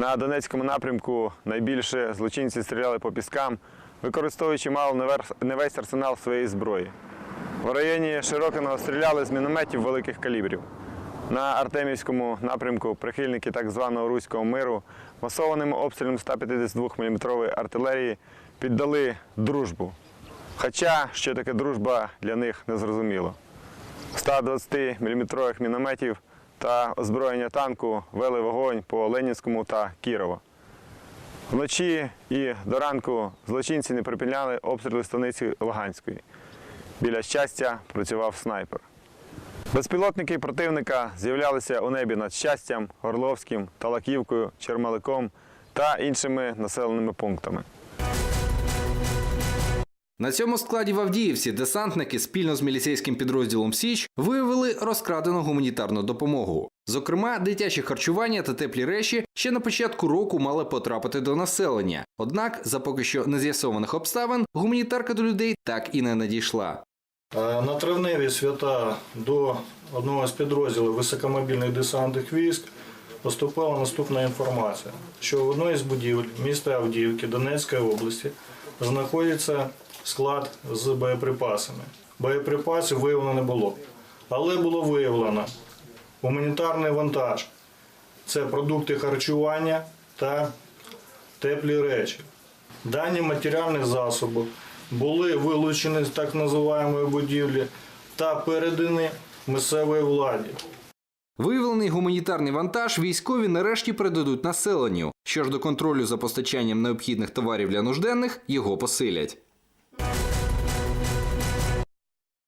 На Донецькому напрямку найбільше злочинці стріляли по піскам, використовуючи мало не весь арсенал своєї зброї. В районі Широкиного стріляли з мінометів великих калібрів. На Артемівському напрямку прихильники так званого руського миру масованим обстрілом 152 мм артилерії піддали дружбу. Хоча, що таке дружба для них не зрозуміло. 120 мм мінометів та озброєння танку вели вогонь по Ленінському та Кірова. Вночі і до ранку злочинці не припиняли обстріли станиці Луганської. Біля щастя працював снайпер. Безпілотники противника з'являлися у небі над щастям, Орловським, Талаківкою, Чермаликом та іншими населеними пунктами. На цьому складі в Авдіївці десантники спільно з міліцейським підрозділом Січ виявили розкрадену гуманітарну допомогу. Зокрема, дитяче харчування та теплі речі ще на початку року мали потрапити до населення. Однак, за поки що нез'ясованих обставин, гуманітарка до людей так і не надійшла. Е, На травневі свята до одного з підрозділів високомобільних десантних військ поступала наступна інформація, що в одній з будівель міста Авдіївки Донецької області знаходиться склад з боєприпасами. Боєприпасів виявлено не було, але було виявлено гуманітарний вантаж. Це продукти харчування та теплі речі. Дані матеріальні засоби були вилучені з так називаємої будівлі та передані місцевій владі. Виявлений гуманітарний вантаж військові нарешті передадуть населенню. Що ж до контролю за постачанням необхідних товарів для нужденних, його посилять.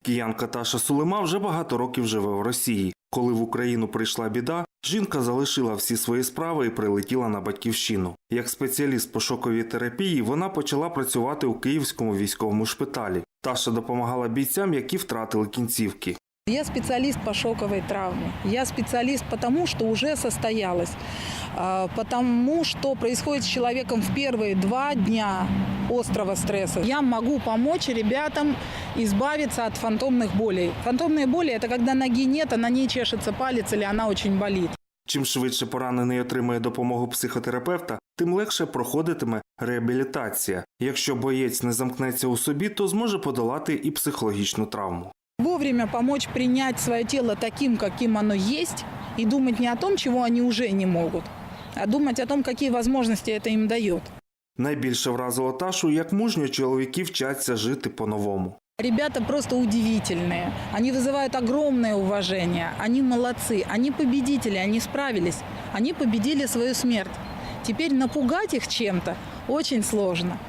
Киянка Таша Сулима вже багато років живе в Росії. Коли в Україну прийшла біда, жінка залишила всі свої справи і прилетіла на батьківщину. Як спеціаліст по шоковій терапії, вона почала працювати у Київському військовому шпиталі. Таша допомагала бійцям, які втратили кінцівки. Я специалист по шоковой травме. Я специалист потому, что уже состоялось. А, Потому что происходит с человеком в первые два дня острого стресса. Я могу помочь ребятам избавиться от фантомных болей. Фантомные боли – это когда ноги нет, а на ней чешется палец или она очень болит. Чим швидше поранений отримає допомогу психотерапевта, тим легше проходитиме реабілітація. Якщо боєць не замкнеться у собі, то зможе подолати і психологічну травму. Вовремя помочь принять свое тело таким, каким оно есть, и думать не о том, чего они уже не могут, а думать о том, какие возможности это им дает. Найбільше вразило Ташу, як мужньо чоловіки вчаться жити по-новому. Ребята просто удивительные. Они вызывают огромное уважение. Они молодцы. Они победители. Они справились. Они победили свою смерть. Теперь напугать их чем-то очень сложно.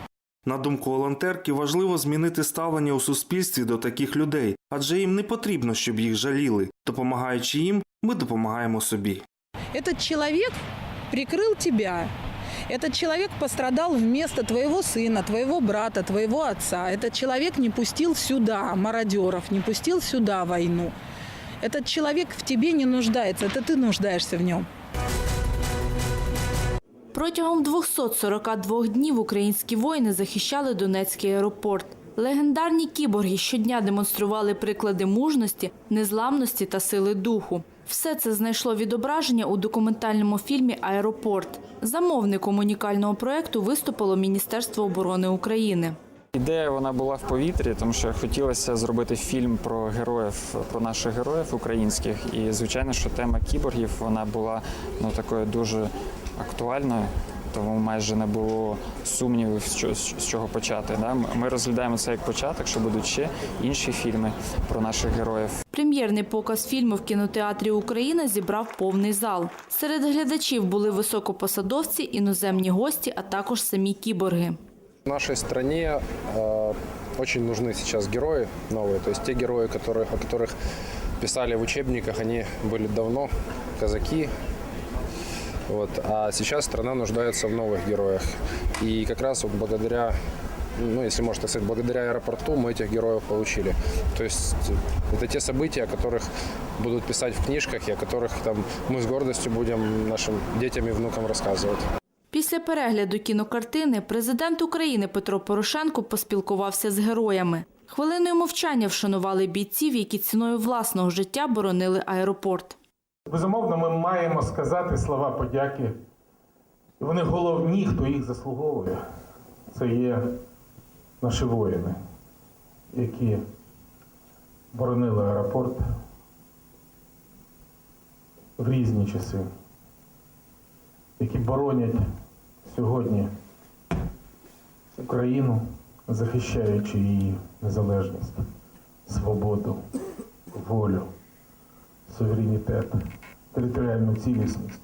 На думку волонтерки, важливо змінити ставлення у суспільстві до таких людей, адже їм не потрібно, щоб їх жаліли. Допомагаючи їм, ми допомагаємо собі. Этот человек прикрыл тебя. Этот человек пострадал вместо твоего сына, твоего брата, твоего отца. Этот человек не пустил сюда мародеров, не пустил сюда войну. Этот человек в тебе не нуждается, это ты нуждаешься в нем. Протягом 242 днів українські воїни захищали Донецький аеропорт. Легендарні кіборги щодня демонстрували приклади мужності, незламності та сили духу. Все це знайшло відображення у документальному фільмі Аеропорт. Замовником унікального проекту виступило Міністерство оборони України. Ідея вона була в повітрі, тому що хотілося зробити фільм про героїв, про наших героїв українських. І звичайно, що тема кіборгів вона була ну такою дуже актуальною Тому майже не було сумнівів, з чого, з чого почати. Да? Ми розглядаємо це як початок, що будуть ще інші фільми про наших героїв. Прем'єрний показ фільму в кінотеатрі Україна зібрав повний зал. Серед глядачів були високопосадовці, іноземні гості, а також самі кіборги. В нашей стране э, очень нужны сейчас герои новые. То есть те герои, которые, о которых писали в учебниках, они были давно, казаки. Вот. А сейчас страна нуждается в новых героях. И как раз вот благодаря, ну, если можно так сказать, благодаря аэропорту мы этих героев получили. То есть это те события, о которых будут писать в книжках и о которых там, мы с гордостью будем нашим детям и внукам рассказывать. Після перегляду кінокартини президент України Петро Порошенко поспілкувався з героями. Хвилиною мовчання вшанували бійців, які ціною власного життя боронили аеропорт. Безумовно, ми маємо сказати слова подяки І вони головні, хто їх заслуговує. Це є наші воїни, які боронили аеропорт в різні часи, які боронять сьогодні Україну, захищаючи її незалежність, свободу, волю, суверенітет, територіальну цілісність.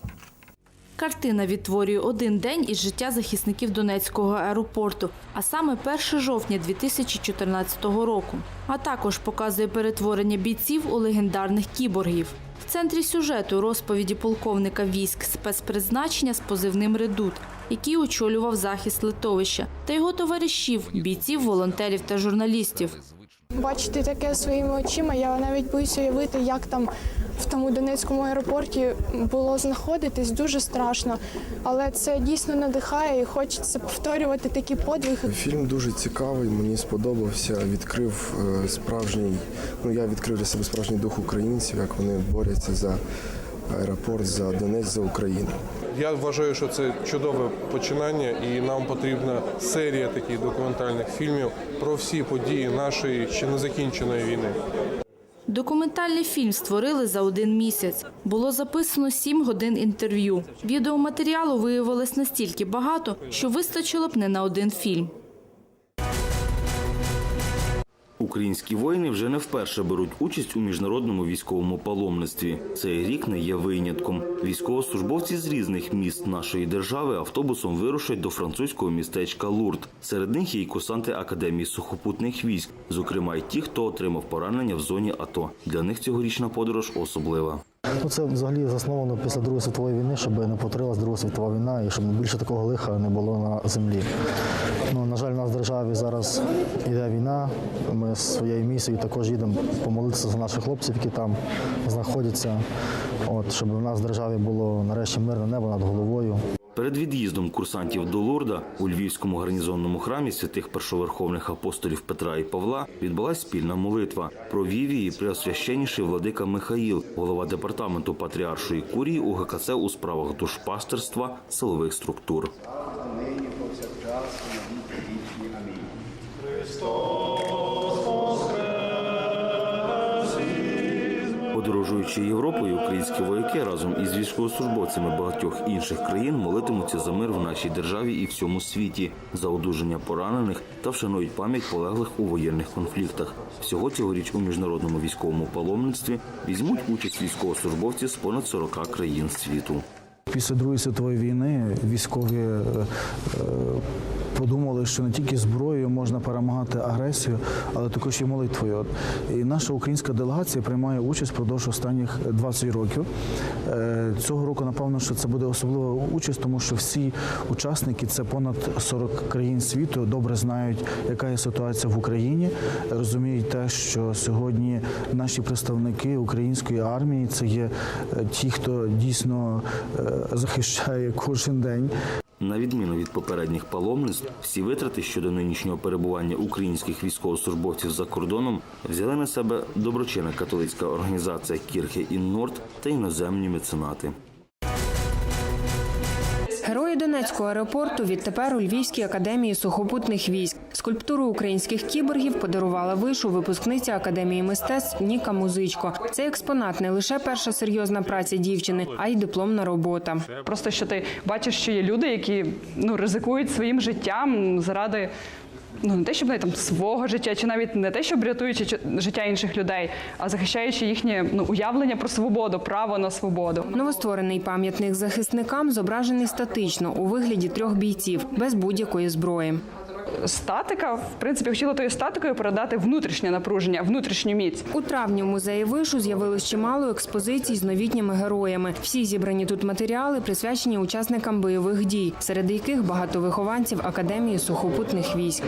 Картина відтворює один день із життя захисників Донецького аеропорту, а саме 1 жовтня 2014 року. А також показує перетворення бійців у легендарних кіборгів. В центрі сюжету розповіді полковника військ спецпризначення з позивним Редут, який очолював захист литовища, та його товаришів, бійців, волонтерів та журналістів. Бачити таке своїми очима, я навіть боюся уявити, як там в тому Донецькому аеропорті було знаходитись дуже страшно. Але це дійсно надихає і хочеться повторювати такі подвиги. Фільм дуже цікавий, мені сподобався. Відкрив е, справжній. Ну я відкрив для себе справжній дух українців, як вони борються за аеропорт, за Донець, за Україну. Я вважаю, що це чудове починання, і нам потрібна серія таких документальних фільмів про всі події нашої ще не закінченої війни. Документальний фільм створили за один місяць. Було записано сім годин інтерв'ю. Відеоматеріалу виявилось настільки багато, що вистачило б не на один фільм. Українські воїни вже не вперше беруть участь у міжнародному військовому паломництві. Цей рік не є винятком. Військовослужбовці з різних міст нашої держави автобусом вирушать до французького містечка Лурд. Серед них є й курсанти Академії сухопутних військ, зокрема й ті, хто отримав поранення в зоні АТО. Для них цьогорічна подорож особлива. Ну, це взагалі засновано після Другої світової війни, щоб не потрилася Друга світова війна і щоб більше такого лиха не було на землі. Ну, на жаль, у нас в державі зараз йде війна. Ми з своєю місією також їдемо помолитися за наших хлопців, які там знаходяться. От, щоб у нас в державі було нарешті мирне небо над головою. Перед від'їздом курсантів до Лурда у Львівському гарнізонному храмі святих першоверховних апостолів Петра і Павла відбулася спільна молитва. Провів її преосвященніший владика Михаїл, голова департаменту патріаршої курії УГКЦ у справах душпастерства силових структур. Подорожуючи Європою, українські вояки разом із військовослужбовцями багатьох інших країн молитимуться за мир в нашій державі і всьому світі, за одужання поранених та вшанують пам'ять полеглих у воєнних конфліктах. Всього цьогоріч у міжнародному військовому паломництві візьмуть участь військовослужбовці з понад 40 країн світу. Після Другої світової війни військові е, е, подумали, що не тільки зброєю можна перемагати агресію, але також і молитвою. І наша українська делегація приймає участь впродовж останніх 20 років. Е, Цього року, напевно, що це буде особлива участь, тому що всі учасники, це понад 40 країн світу, добре знають, яка є ситуація в Україні, розуміють те, що сьогодні наші представники української армії це є е, ті, хто дійсно е, захищає кожен день. На відміну від попередніх паломництв, всі витрати щодо нинішнього перебування українських військовослужбовців за кордоном взяли на себе доброчинна католицька організація Кірхе ін Норд та іноземні меценати. Герої Донецького аеропорту відтепер у Львівській академії сухопутних військ. Скульптуру українських кіборгів подарувала вишу випускниця академії мистецтв Ніка Музичко. Цей експонат не лише перша серйозна праця дівчини, а й дипломна робота. Просто що ти бачиш, що є люди, які ну ризикують своїм життям заради. Ну, не те, щоб навіть там свого життя, чи навіть не те, щоб рятуючи життя інших людей, а захищаючи їхнє ну, уявлення про свободу, право на свободу. Новостворений пам'ятник захисникам зображений статично у вигляді трьох бійців без будь-якої зброї. Статика, в принципі, хотіла тою статикою передати внутрішнє напруження, внутрішню міць. У травні в музеї вишу з'явилось чимало експозицій з новітніми героями. Всі зібрані тут матеріали присвячені учасникам бойових дій, серед яких багато вихованців Академії сухопутних військ.